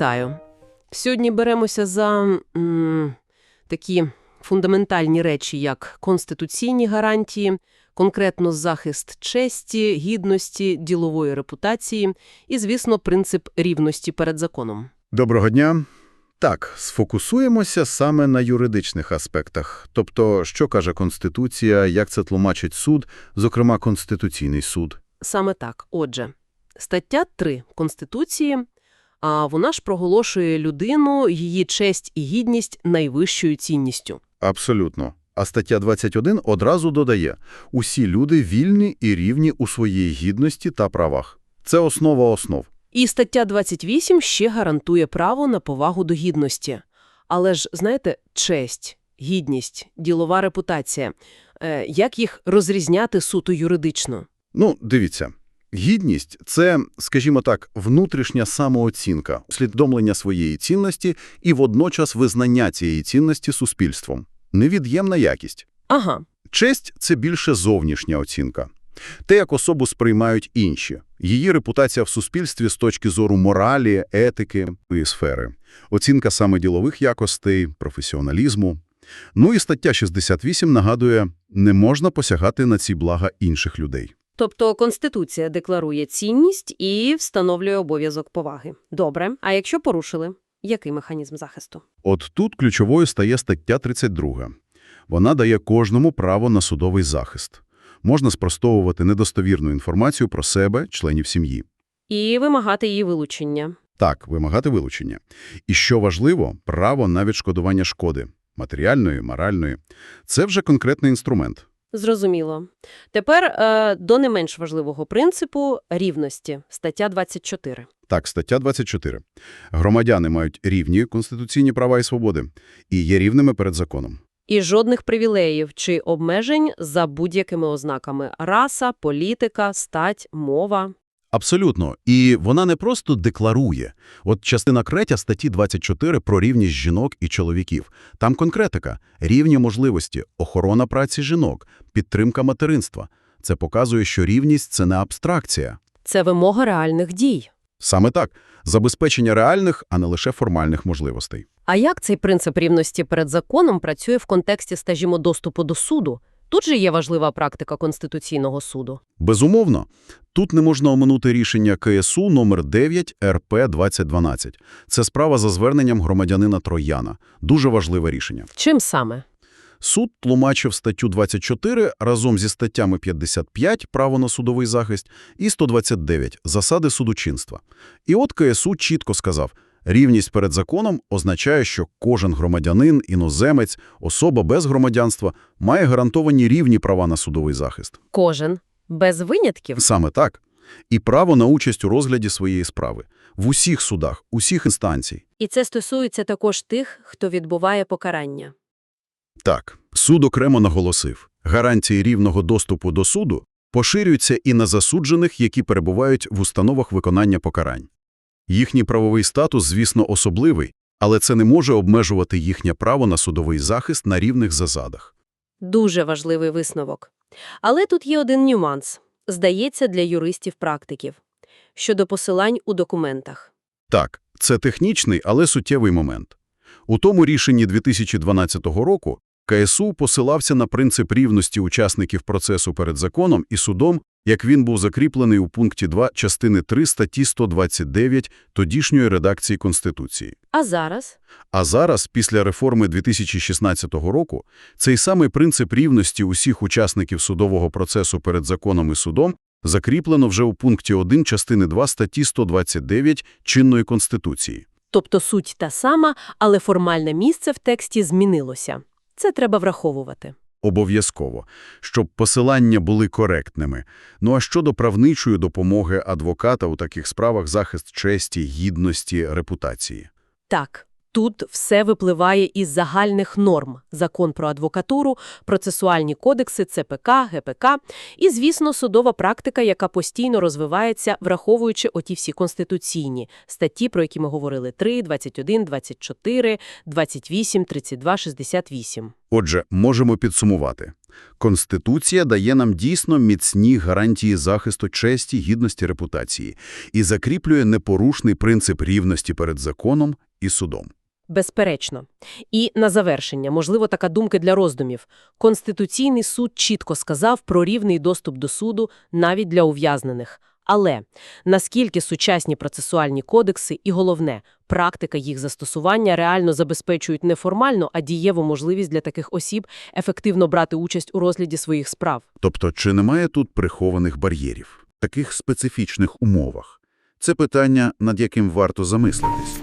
Вітаю. Сьогодні беремося за м, такі фундаментальні речі, як конституційні гарантії, конкретно захист честі, гідності, ділової репутації і, звісно, принцип рівності перед законом. Доброго дня. Так, сфокусуємося саме на юридичних аспектах. Тобто, що каже Конституція, як це тлумачить суд, зокрема Конституційний суд. Саме так. Отже, стаття 3 Конституції, а вона ж проголошує людину, її честь і гідність найвищою цінністю. Абсолютно. А стаття 21 одразу додає – усі люди вільні і рівні у своїй гідності та правах. Це основа основ. І стаття 28 ще гарантує право на повагу до гідності. Але ж, знаєте, честь, гідність, ділова репутація е, – як їх розрізняти суто юридично? Ну, дивіться. Гідність – це, скажімо так, внутрішня самооцінка, усвідомлення своєї цінності і водночас визнання цієї цінності суспільством. Невід'ємна якість. Ага, Честь – це більше зовнішня оцінка. Те, як особу сприймають інші. Її репутація в суспільстві з точки зору моралі, етики і сфери. Оцінка саме ділових якостей, професіоналізму. Ну і стаття 68 нагадує, не можна посягати на ці блага інших людей. Тобто Конституція декларує цінність і встановлює обов'язок поваги. Добре. А якщо порушили, який механізм захисту? От тут ключовою стає стаття 32. Вона дає кожному право на судовий захист. Можна спростовувати недостовірну інформацію про себе, членів сім'ї. І вимагати її вилучення. Так, вимагати вилучення. І що важливо, право на відшкодування шкоди – матеріальної, моральної. Це вже конкретний інструмент. Зрозуміло. Тепер е, до не менш важливого принципу рівності. Стаття 24. Так, стаття 24. Громадяни мають рівні конституційні права і свободи і є рівними перед законом. І жодних привілеїв чи обмежень за будь-якими ознаками – раса, політика, стать, мова. Абсолютно. І вона не просто декларує. От частина третя статті 24 про рівність жінок і чоловіків. Там конкретика – рівні можливості, охорона праці жінок, підтримка материнства. Це показує, що рівність – це не абстракція. Це вимога реальних дій. Саме так – забезпечення реальних, а не лише формальних можливостей. А як цей принцип рівності перед законом працює в контексті, скажімо, доступу до суду? Тут же є важлива практика Конституційного суду. Безумовно, тут не можна оминути рішення КСУ номер 9 РП 2012. Це справа за зверненням громадянина Трояна. Дуже важливе рішення. Чим саме? Суд тлумачив статтю 24 разом зі статтями 55 «Право на судовий захист» і 129 «Засади судочинства». І от КСУ чітко сказав, рівність перед законом означає, що кожен громадянин, іноземець, особа без громадянства має гарантовані рівні права на судовий захист. Кожен. Без винятків? Саме так. І право на участь у розгляді своєї справи. В усіх судах, усіх інстанцій. І це стосується також тих, хто відбуває покарання. Так, суд окремо наголосив, гарантії рівного доступу до суду поширюються і на засуджених, які перебувають в установах виконання покарань. Їхній правовий статус, звісно, особливий, але це не може обмежувати їхнє право на судовий захист на рівних засадах. Дуже важливий висновок. Але тут є один нюанс. Здається, для юристів-практиків. Щодо посилань у документах. Так, це технічний, але суттєвий момент. У тому рішенні 2012 року КСУ посилався на принцип рівності учасників процесу перед законом і судом, як він був закріплений у пункті 2 частини 3 статті 129 тодішньої редакції Конституції. А зараз? А зараз, після реформи 2016 року, цей самий принцип рівності усіх учасників судового процесу перед законом і судом закріплено вже у пункті 1 частини 2 статті 129 чинної Конституції. Тобто суть та сама, але формальне місце в тексті змінилося. Це треба враховувати. Обов'язково, щоб посилання були коректними. Ну а щодо правничої допомоги адвоката у таких справах захист честі, гідності, репутації? Так, тут все випливає із загальних норм – закон про адвокатуру, процесуальні кодекси ЦПК, ГПК і, звісно, судова практика, яка постійно розвивається, враховуючи оті всі конституційні статті, про які ми говорили – 3, 21, 24, 28, 32, 68. Отже, можемо підсумувати. Конституція дає нам дійсно міцні гарантії захисту честі, гідності, репутації і закріплює непорушний принцип рівності перед законом і судом. Безперечно. І на завершення, можливо, така думка для роздумів. Конституційний суд чітко сказав про рівний доступ до суду навіть для ув'язнених. Але наскільки сучасні процесуальні кодекси і, головне, практика їх застосування реально забезпечують не формально, а дієву можливість для таких осіб ефективно брати участь у розгляді своїх справ? Тобто, чи немає тут прихованих бар'єрів, таких специфічних умовах? Це питання, над яким варто замислитись.